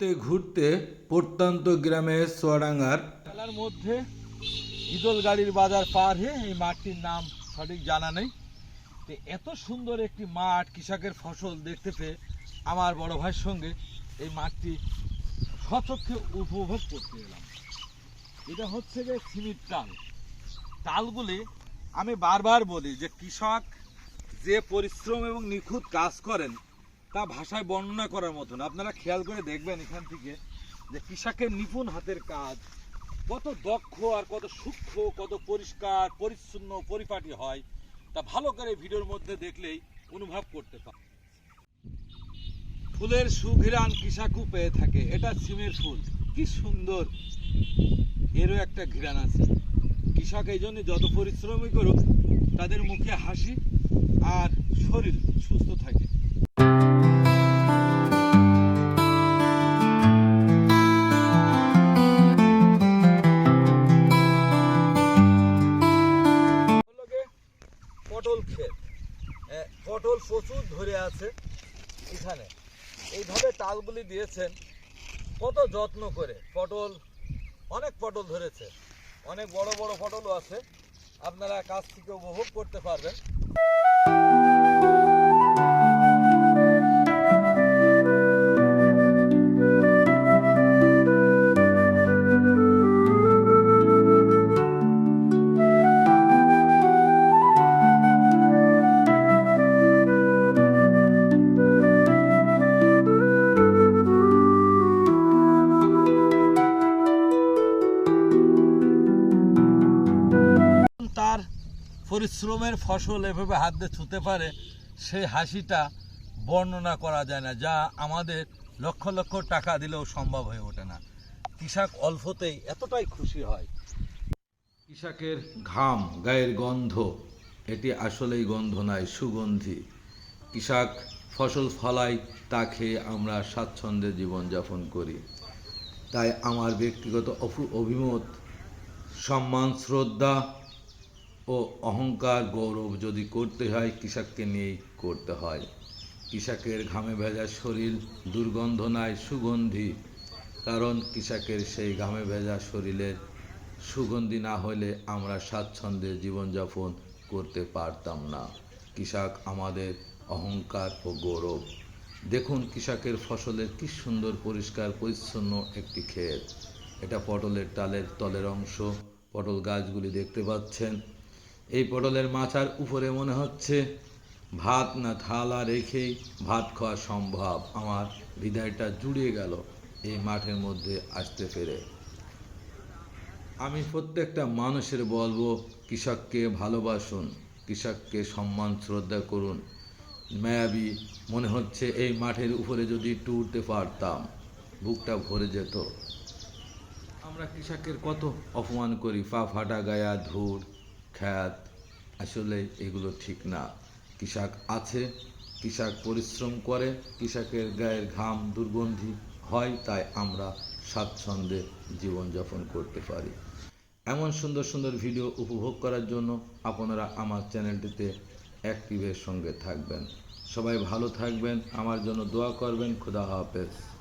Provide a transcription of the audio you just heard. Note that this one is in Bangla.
ঘুরতে ঘুরতে প্রত্যন্ত গ্রামে সোয়াডাঙ্গার খেলার মধ্যে ইদল গাড়ির বাজার পার হয়ে এই মাঠটির নাম সঠিক জানা নেই। তো এত সুন্দর একটি মাঠ কৃষকের ফসল দেখতে পেয়ে আমার বড় ভাইয়ের সঙ্গে এই মাঠটি সচক্ষে উপভোগ করতে এলাম। এটা হচ্ছে যে সিমির তাল। তালগুলি আমি বারবার বলি যে কৃষক যে পরিশ্রম এবং নিখুঁত কাজ করেন তা ভাষায় বর্ণনা করার মতন। আপনারা খেয়াল করে দেখবেন এখান থেকে যে কৃষকের নিপুণ হাতের কাজ, কত দক্ষ আর কত সূক্ষ্ম, কত পরিষ্কার, পরিচ্ছন্ন, পরিপাটি হয়, তা ভালো করে ভিডিওর মধ্যে দেখলেই অনুভব করতে পারে ফুলের সুঘিরান কৃষকও পেয়ে থাকে। এটা সিমের ফুল। কি সুন্দর। এরও একটা ঘিরান আছে। কৃষক এই জন্য যত পরিশ্রমই করুক, তাদের মুখে হাসি আর শরীর সুস্থ থাকে। পটল প্রচুর ধরে আছে এখানে। এইভাবে তালগুলি দিয়েছেন, কত যত্ন করে। পটল, অনেক পটল ধরেছে, অনেক বড় বড় পটলও আছে। আপনারা কাছ থেকে উপভোগ করতে পারবেন। পরিশ্রমের ফসল এভাবে হাত দিয়ে ছুতে পারে, সেই হাসিটা বর্ণনা করা যায় না, যা আমাদের লক্ষ লক্ষ টাকা দিলেও সম্ভব হয়ে ওঠে না। কৃষক অল্পতেই এতটাই খুশি হয়। কৃষকের ঘাম, গায়ের গন্ধ, এটি আসলেই গন্ধ নয়, সুগন্ধি। কৃষক ফসল ফলাই তা খেয়ে আমরা স্বাচ্ছন্দ্যে জীবনযাপন করি। তাই আমার ব্যক্তিগত অভিমত, সম্মান, শ্রদ্ধা ও অহংকার গৌরব যদি করতে হয়, কৃষককে নিয়েই করতে হয়। কৃষকের ঘামে ভেজা শরীর দুর্গন্ধ নাই সুগন্ধি। কারণ কৃষকের সেই ঘামে ভেজা শরীরের সুগন্ধি না হলে আমরা স্বাচ্ছন্দ্যে জীবনযাপন করতে পারতাম না। কৃষক আমাদের অহংকার ও গৌরব। দেখুন কৃষকের ফসলের কি সুন্দর, পরিষ্কার, পরিচ্ছন্ন একটি ক্ষেত। এটা পটলের টালের তলের অংশ। পটল গাছগুলি দেখতে পাচ্ছেন। এই পটলের মাচার উপরে মনে হচ্ছে ভাত না থালা রেখেই ভাত খাওয়া সম্ভব। আমার হৃদয়টা জুড়িয়ে গেল এই মাঠের মধ্যে আসতে পেরে। আমি প্রত্যেকটা মানুষের বলব, কৃষককে ভালোবাসুন, কৃষককে সম্মান, শ্রদ্ধা করুন। মায়াবী মনে হচ্ছে এই মাঠের উপরে যদি একটু উঠতে পারতাম, বুকটা ভরে যেত। আমরা কৃষকের কত অপমান করি, পা ফাটা গায়া ধুর খ্যাত। আসলে এগুলো ঠিক না। কৃষক আছে, কৃষক পরিশ্রম করে, কৃষকের গায়ের ঘাম দুর্গন্ধি হয়, তাই আমরা স্বাচ্ছন্দ্যে জীবনযাপন করতে পারি। এমন সুন্দর সুন্দর ভিডিও উপভোগ করার জন্য আপনারা আমার চ্যানেলটিতে অ্যাক্টিভের সঙ্গে থাকবেন। সবাই ভালো থাকবেন, আমার জন্য দোয়া করবেন। খুদা হাফেজ।